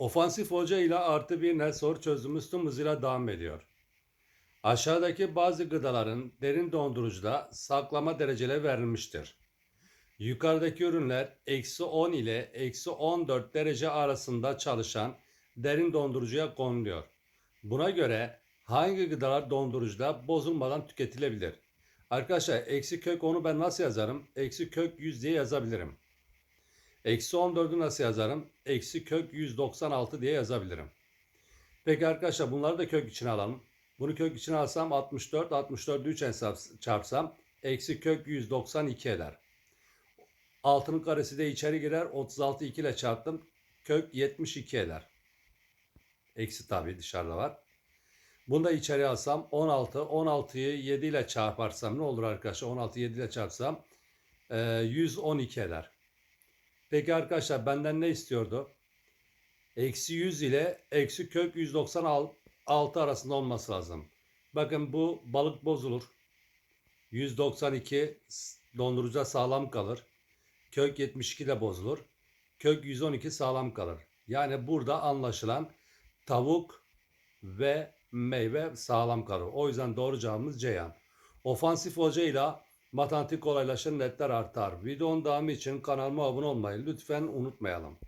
Ofansif hoca ile artı bir net soru çözümümüz tüm hızıyla devam ediyor. Aşağıdaki bazı gıdaların derin dondurucuda saklama dereceleri verilmiştir. Yukarıdaki ürünler eksi 10 ile eksi 14 derece arasında çalışan derin dondurucuya konuluyor. Buna göre hangi gıdalar dondurucuda bozulmadan tüketilebilir? Arkadaşlar eksi kök 10'u ben nasıl yazarım? Eksi kök 100 diye yazabilirim. Eksi 14'ü nasıl yazarım? Eksi kök 196 diye yazabilirim. Peki arkadaşlar bunları da kök içine alalım. Bunu kök içine alsam 64, 64'ü 3 hesap çarpsam eksi kök 192 eder. Altının karesi de içeri girer. 36 2 ile çarptım. Kök 72 eder. Eksi tabii dışarıda var. Bunu da içeri alsam 16. 16'yı 7 ile çarparsam ne olur arkadaşlar? 16'yı 7 ile çarpsam e, 112 eder. Peki arkadaşlar benden ne istiyordu? Eksi 100 ile eksi kök 196 arasında olması lazım. Bakın bu balık bozulur. 192 dondurucuda sağlam kalır. Kök 72 de bozulur. Kök 112 sağlam kalır. Yani burada anlaşılan tavuk ve meyve sağlam kalır. O yüzden doğru cevabımız Ceyhan. Ofansif hoca ile matematik kolaylaşır netler artar. Videonun devamı için kanalıma abone olmayı lütfen unutmayalım.